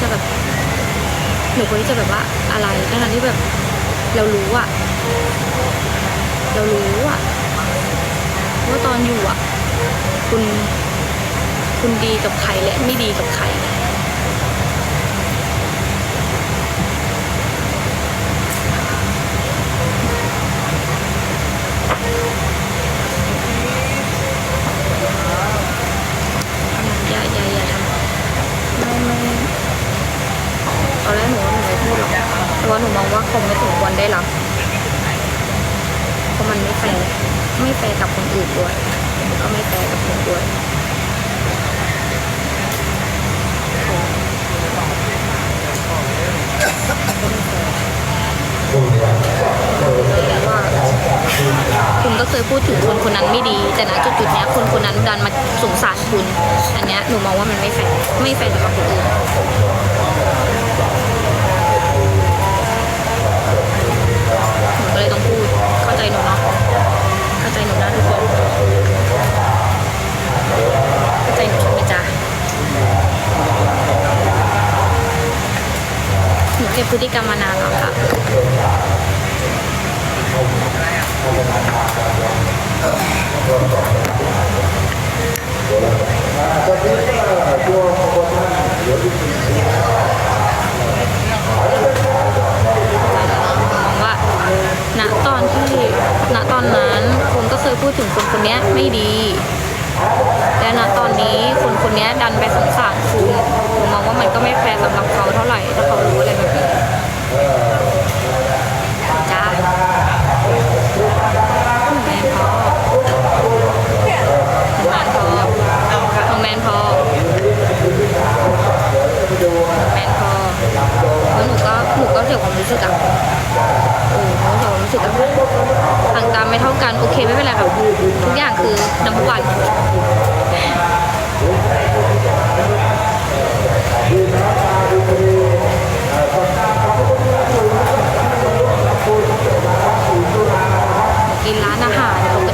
จะแบบหนูควรที่จะแบบว่าอะไรทั้งที่แบบเรารู้อะเรารู้อะว่าตอนอยู่อะคุณคุณดีกับใครและไม่ดีกับใคร อย่าอย่าอย่าทำไม่ไม่ตอนแรกหนูว่าหนูไม่พูดหรอกแต่ ว่าหนูมองว่าคงไม่สมควรได้รับเพราะมันไม่แฟร์ไม่แฟร์กับคนอื่นด้วยแล้วก็ไม่แฟร์กับหนูด้วยคุณก็เคยพูดถึงคนคนนั้นไม่ดี แต่ณจุดจุดนี้คนคนนั้นดันมาสงสารคุณ อันนี้หนูมองว่ามันไม่แฟร์ไม่แฟร์สำหรับคนอื่น พฤติกรรมมานานแล้วค่ะมองว่าณตอนที่ณตอนนั้นคุณก็เคยพูดถึงคนคนนี้ไม่ดี และณตอนนี้คนคนนี้ดันไปสงสารคุณผมมองว่ามันก็ไม่แฟร์สำหรับเขาเท่าไหร่ถ้าเขารู้อะไรแบบนี้ จ้าแมนพอแมนพอแมนพอแล้วหนูก็หนูก็เสียความรู้สึกอะโอ้หนูเสียความรู้สึกอะห่างตามไม่เท่ากัน โอเคไม่เป็นไรค่ะทุกอย่างคือน้ำวันกิน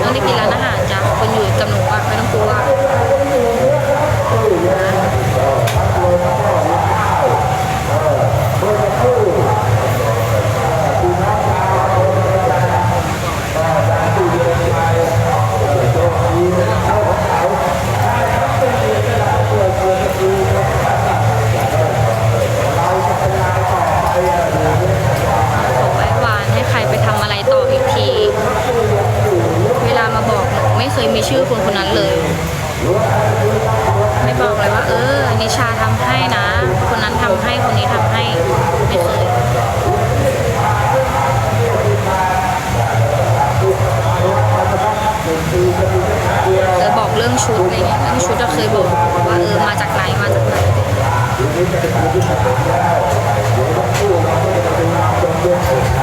ต้องได้กินร้านอาหารจ้ะคนอยู่กับหนูอะไม่ต้องกลัวขอไว้วานให้ใครไปทำอะไรต่ออีกที เวลามาบอกหนูไม่เคยมี ชื่อคนคนนั้นเลย ไม่บอกเลยว่า เออนิชาทำให้นะ คนนั้นทำให้คนนี้ทำให้ไม่เคยเออบอกเรื่องชุดอะไรเงี้ยเรื่องชุดจะเคยบอกว่าเออมาจากไหนมาจากไหนโ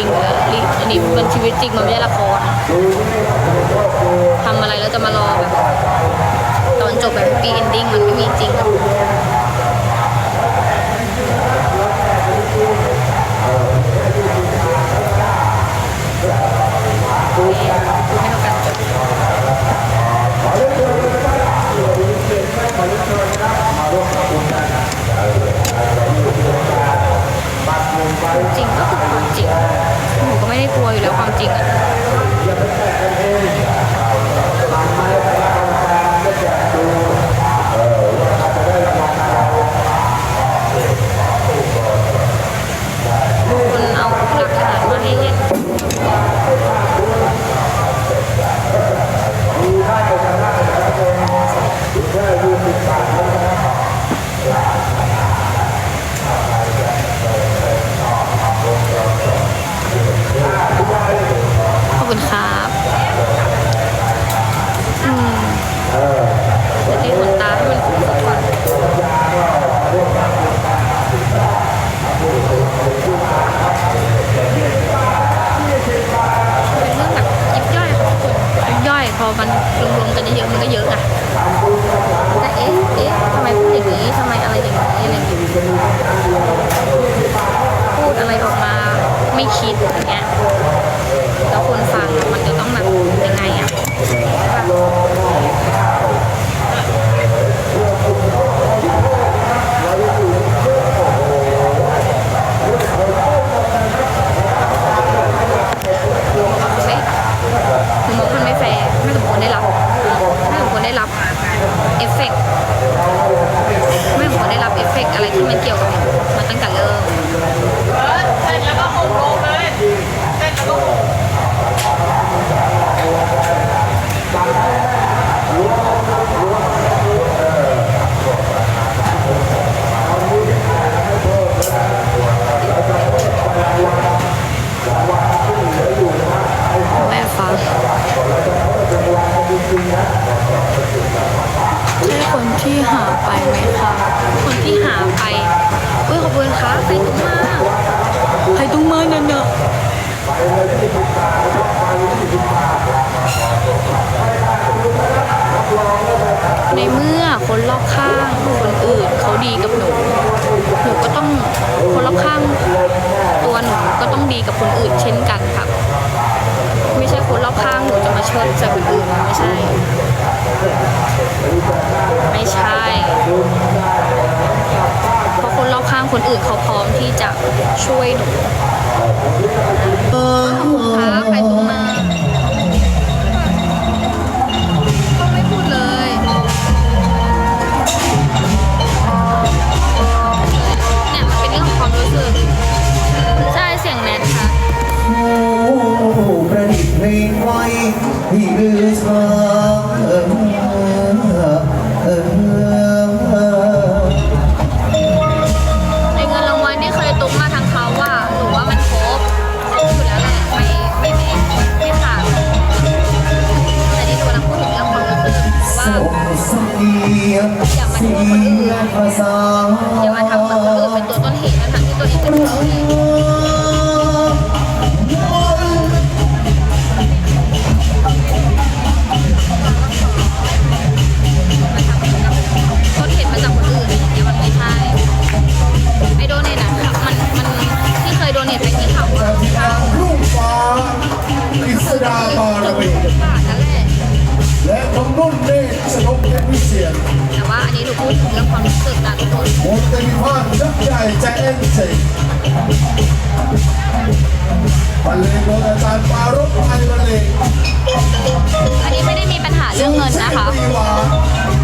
ริงอยู่แล้วอันนี้มันชีวิตจริงมันไม่ใช่ละครทำอะไรแล้วจะมารอแบบ ตอนจบแบบปีเอนดิ้งมันไม่มีจริงอะ คะใครตุ้งมาใครตุ้งมาเนี่ยเนี่ยในเมื่อคนรอบข้างคนอื่นเขาดีกับหนู หนูก็ต้องคนรอบข้าง ตัวหนูก็ต้องดีกับคนอื่นเช่นกันค่ะ ไม่ใช่คนรอบข้างหนูจะมาเชิดใส่คนอื่นไม่ใช่ ไม่ใช่ คนอื่นเขาพร้อมที่จะช่วยหนูขอบค่ะใครโทรมาก็ไม่พูดเลยเนี่ยมันเป็นเรื่องของความรู้สึกใช่เสียงแนทค่ะโอ้ประดิษฐ์เพลงไว้ที่ลือ ยงเสียงภาษาอย่ามาทำเหมือนคนอื่นเป็นตัวต้นเหตุทั้งที่ตัวเองเป็นตัวต้นเหตุต้นเหตุมาจากคนอื่นอย่างเงี้ยมันไม่ใช่ไอโดเนทอะค่ะมันมันที่เคยโดเนทไปที่เขาอะ ลูกฟ้าอิสดาบารมี บาท แต่ว่าอันนี้หนูพูดถึงเรื่องความรู้สึกนะทุกคนโมเตมิพานยักษ์ใหญ่ใจเอ็นเจบรรเลงโดยอาจารย์ปารบไทยบรรเลงอันนี้ไม่ได้มีปัญหาเรื่องเงินนะคะ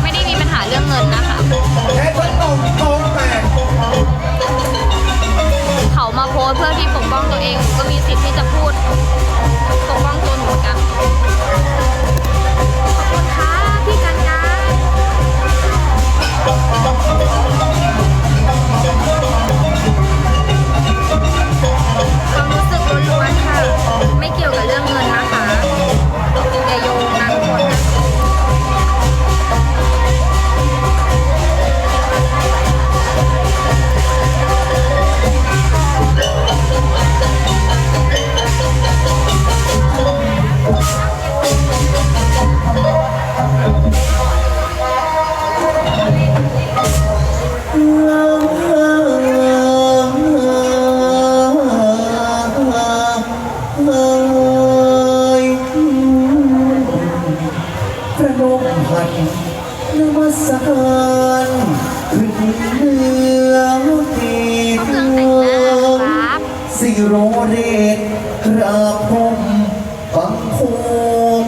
ไม่ได้มีปัญหาเรื่องเงินนะคะแค่ต้นต่อมกองแตกเขามาโพสเพื่อที่ปกป้องตัวเองหนูก็มีสิทธิ์ที่จะพูดปกป้องตัวหนูกัน พระนมหันนมัสการถึงเนื้อเกศเครื่องแต่งหน้าครับสิโรเดชกราบผมบังคม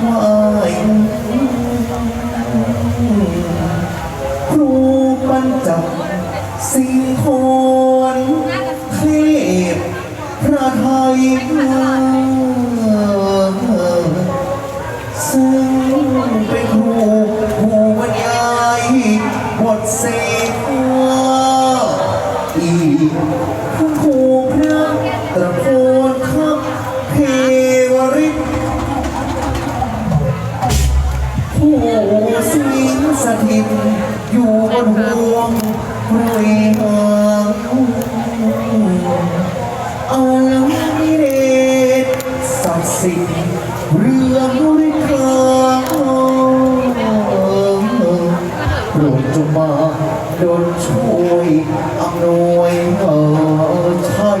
ไหวครูปัญจสิงคนเท พระไทยซึ่งเป็นรูผู้บรรยายบทเสกว่าอีกคุณครูพระตะโพนคับเทวฤทธิ์ผู้สิงสถิตอยู่บนห่วงระเวหา สิเรื่องริกาโปรดจงมาโดนช่วยอำนวยเออใช้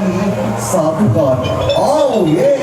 สาธุก่อนโอ้เย้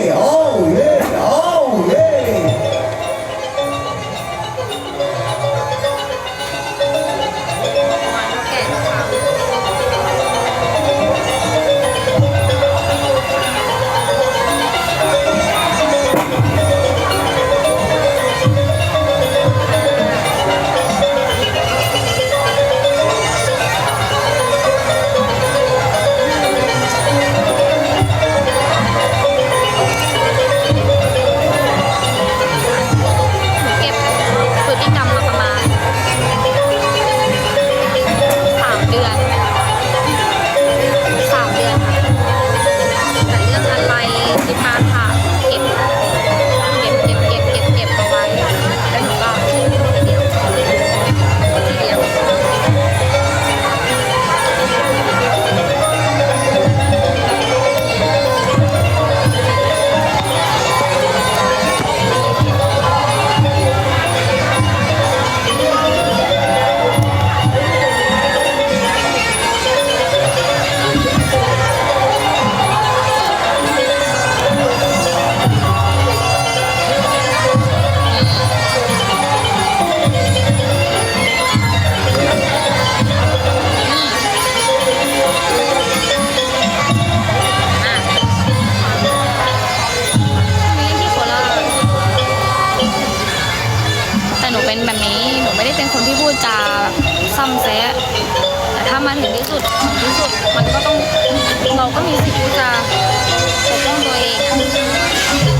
เป็นแบบนี้ หนูไม่ได้เป็นคนที่พูดจาแบบซ้ำแซะแต่ถ้ามาถึงที่สุดที่สุดมันก็ต้องเราก็มีสิทธิ์ที่จะปกป้องตัวเอง